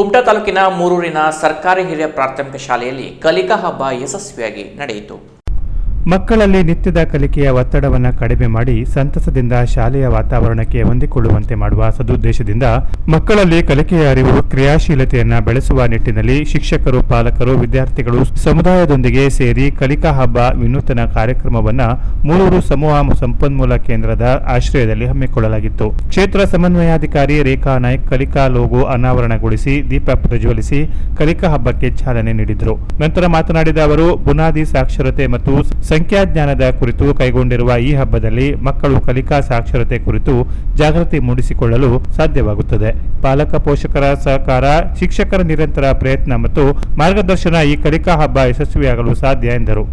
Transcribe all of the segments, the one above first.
ಕುಮಟಾ ತಾಲೂಕಿನ ಮೂರೂರಿನ ಸರ್ಕಾರಿ ಹಿರಿಯ ಪ್ರಾಥಮಿಕ ಶಾಲೆಯಲ್ಲಿ ಕಲಿಕಾ ಹಬ್ಬ ಯಶಸ್ವಿಯಾಗಿ ನಡೆಯಿತು. ಮಕ್ಕಳಲ್ಲಿ ನಿತ್ಯದ ಕಲಿಕೆಯ ಒತ್ತಡವನ್ನು ಕಡಿಮೆ ಮಾಡಿ ಸಂತಸದಿಂದ ಶಾಲೆಯ ವಾತಾವರಣಕ್ಕೆ ಹೊಂದಿಕೊಳ್ಳುವಂತೆ ಮಾಡುವ ಸದುದ್ದೇಶದಿಂದ ಮಕ್ಕಳಲ್ಲಿ ಕಲಿಕೆಯ ಅರಿವು, ಕ್ರಿಯಾಶೀಲತೆಯನ್ನು ಬೆಳೆಸುವ ನಿಟ್ಟಿನಲ್ಲಿ ಶಿಕ್ಷಕರು, ಪಾಲಕರು, ವಿದ್ಯಾರ್ಥಿಗಳು ಸಮುದಾಯದೊಂದಿಗೆ ಸೇರಿ ಕಲಿಕಾ ಹಬ್ಬ ವಿನೂತನ ಕಾರ್ಯಕ್ರಮವನ್ನು ಮೂರೂರು ಸಮೂಹ ಸಂಪನ್ಮೂಲ ಕೇಂದ್ರದ ಆಶ್ರಯದಲ್ಲಿ ಹಮ್ಮಿಕೊಳ್ಳಲಾಗಿತ್ತು. ಕ್ಷೇತ್ರ ಸಮನ್ವಯಾಧಿಕಾರಿ ರೇಖಾ ನಾಯ್ಕ್ ಕಲಿಕಾ ಲೋಗೋ ಅನಾವರಣಗೊಳಿಸಿ ದೀಪ ಪ್ರಜ್ವಲಿಸಿ ಕಲಿಕಾ ಹಬ್ಬಕ್ಕೆ ಚಾಲನೆ ನೀಡಿದರು. ನಂತರ ಮಾತನಾಡಿದ ಅವರು, ಬುನಾದಿ ಸಾಕ್ಷರತೆ ಮತ್ತು ಸಂಖ್ಯಾಜ್ಞಾನದ ಕುರಿತು ಕೈಗೊಂಡಿರುವ ಈ ಹಬ್ಬದಲ್ಲಿ ಮಕ್ಕಳು ಕಲಿಕಾ ಸಾಕ್ಷರತೆ ಕುರಿತು ಜಾಗೃತಿ ಮೂಡಿಸಿಕೊಳ್ಳಲು ಸಾಧ್ಯವಾಗುತ್ತದೆ. ಪಾಲಕ, ಪೋಷಕರ ಸಹಕಾರ, ಶಿಕ್ಷಕರ ನಿರಂತರ ಪ್ರಯತ್ನ ಮತ್ತು ಮಾರ್ಗದರ್ಶನ ಈ ಕಲಿಕಾ ಹಬ್ಬ ಯಶಸ್ವಿಯಾಗಲು ಸಾಧ್ಯ ಎಂದರು.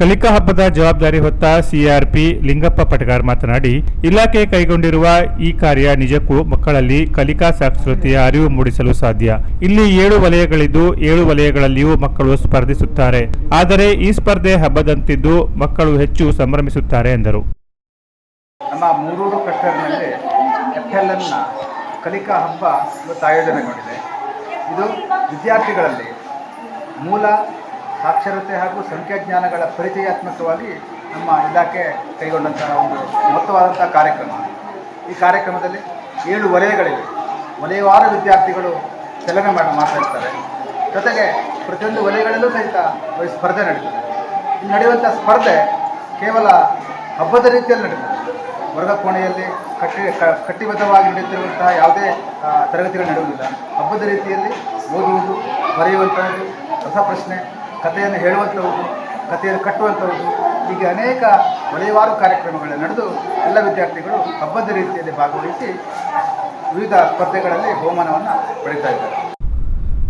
ಕಲಿಕಾ ಹಬ್ಬದ ಜವಾಬ್ದಾರಿ ಹೊತ್ತ ಸಿಆರ್ಪಿ ಲಿಂಗಪ್ಪ ಪಟಗಾರ್ ಮಾತನಾಡಿ, ಇಲಾಖೆ ಕೈಗೊಂಡಿರುವ ಈ ಕಾರ್ಯ ನಿಜಕ್ಕೂ ಮಕ್ಕಳಲ್ಲಿ ಕಲಿಕಾ ಸಾಕ್ಷರತೆಯ ಅರಿವು ಮೂಡಿಸಲು ಸಾಧ್ಯ. ಇಲ್ಲಿ ಏಳು ವಲಯಗಳಿದ್ದು, ಏಳು ವಲಯಗಳಲ್ಲಿಯೂ ಮಕ್ಕಳು ಸ್ಪರ್ಧಿಸುತ್ತಾರೆ. ಆದರೆ ಈ ಸ್ಪರ್ಧೆ ಹಬ್ಬದಂತಿದ್ದು ಮಕ್ಕಳು ಹೆಚ್ಚು ಸಂಭ್ರಮಿಸುತ್ತಾರೆ ಎಂದರು. ಕಲಿಕಾ ಹಬ್ಬ ಆಯೋಜನೆಗೊಂಡಿದೆ. ಇದು ವಿದ್ಯಾರ್ಥಿಗಳಲ್ಲಿ ಮೂಲ ಸಾಕ್ಷರತೆ ಹಾಗೂ ಸಂಖ್ಯಾಜ್ಞಾನಗಳ ಪರಿಚಯಾತ್ಮಕವಾಗಿ ನಮ್ಮ ಇಲಾಖೆ ಕೈಗೊಂಡಂತಹ ಒಂದು ಮಹತ್ವವಾದಂಥ ಕಾರ್ಯಕ್ರಮ. ಈ ಕಾರ್ಯಕ್ರಮದಲ್ಲಿ ಏಳು ವಲಯಗಳಿವೆ. ವಲಯವಾರ ವಿದ್ಯಾರ್ಥಿಗಳು ಚಲನೆ ಮಾಡಿ ಮಾತಾಡ್ತಾರೆ. ಜೊತೆಗೆ ಪ್ರತಿಯೊಂದು ವಲಯಗಳಲ್ಲೂ ಸಹಿತ ಸ್ಪರ್ಧೆ ನಡೀತದೆ. ಇಲ್ಲಿ ನಡೆಯುವಂಥ ಸ್ಪರ್ಧೆ ಕೇವಲ ಹಬ್ಬದ ರೀತಿಯಲ್ಲಿ ನಡೀತದೆ ವರ್ಗ ಕೋಣೆಯಲ್ಲಿ ಕಟ್ಟಿ ಕಟ್ಟಿಬದ್ಧವಾಗಿ ನಡೆಯುತ್ತಿರುವಂತಹ ಯಾವುದೇ ತರಗತಿಗಳು ನಡೆಯುವುದಿಲ್ಲ. ಹಬ್ಬದ ರೀತಿಯಲ್ಲಿ ಓದುವುದು ಬರೆಯುವಂಥದ್ದು ರಸಪ್ರಶ್ನೆ ಕಥೆಯನ್ನು ಹೇಳುವಂಥವ್ರು, ಕಥೆಯನ್ನು ಕಟ್ಟುವಂಥವ್ರು, ಹೀಗೆ ಅನೇಕ ವಲಯವಾರು ಕಾರ್ಯಕ್ರಮಗಳು ನಡೆದು ಎಲ್ಲ ವಿದ್ಯಾರ್ಥಿಗಳು ಹಬ್ಬದ ರೀತಿಯಲ್ಲಿ ಭಾಗವಹಿಸಿ ವಿವಿಧ ಸ್ಪರ್ಧೆಗಳಲ್ಲಿ ಬಹುಮಾನವನ್ನು ಪಡೀತಾ ಇದ್ದಾರೆ.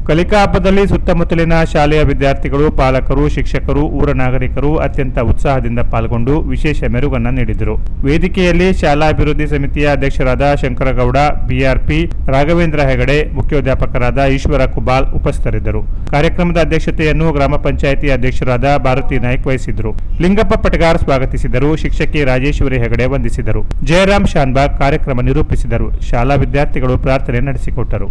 ಕಲಿಕಾ ಹಬ್ಬದಲ್ಲಿ ಸುತ್ತಮುತ್ತಲಿನ ಶಾಲೆಯ ವಿದ್ಯಾರ್ಥಿಗಳು, ಪಾಲಕರು, ಶಿಕ್ಷಕರು, ಊರ ನಾಗರಿಕರು ಅತ್ಯಂತ ಉತ್ಸಾಹದಿಂದ ಪಾಲ್ಗೊಂಡು ವಿಶೇಷ ಮೆರುಗನ್ನು ನೀಡಿದರು. ವೇದಿಕೆಯಲ್ಲಿ ಶಾಲಾ ಅಭಿವೃದ್ಧಿ ಸಮಿತಿಯ ಅಧ್ಯಕ್ಷರಾದ ಶಂಕರಗೌಡ, ಬಿಆರ್ಪಿ ರಾಘವೇಂದ್ರ ಹೆಗಡೆ ಮುಖ್ಯೋಧ್ಯಾಪಕರಾದ ಈಶ್ವರ ಕುಬಾಲ್ ಉಪಸ್ಥಿತರಿದ್ದರು. ಕಾರ್ಯಕ್ರಮದ ಅಧ್ಯಕ್ಷತೆಯನ್ನು ಗ್ರಾಮ ಪಂಚಾಯಿತಿ ಅಧ್ಯಕ್ಷರಾದ ಭಾರತಿ ನಾಯ್ಕ್ ವಹಿಸಿದ್ರು ಲಿಂಗಪ್ಪ ಪಟಗಾರ್ ಸ್ವಾಗತಿಸಿದರು, ಶಿಕ್ಷಕಿ ರಾಜೇಶ್ವರಿ ಹೆಗಡೆ ವಂದಿಸಿದರು. ಜಯರಾಮ್ ಶಾನ್ಬಾಗ್ ಕಾರ್ಯಕ್ರಮ ನಿರೂಪಿಸಿದರು. ಶಾಲಾ ವಿದ್ಯಾರ್ಥಿಗಳು ಪ್ರಾರ್ಥನೆ ನಡೆಸಿಕೊಟ್ಟರು.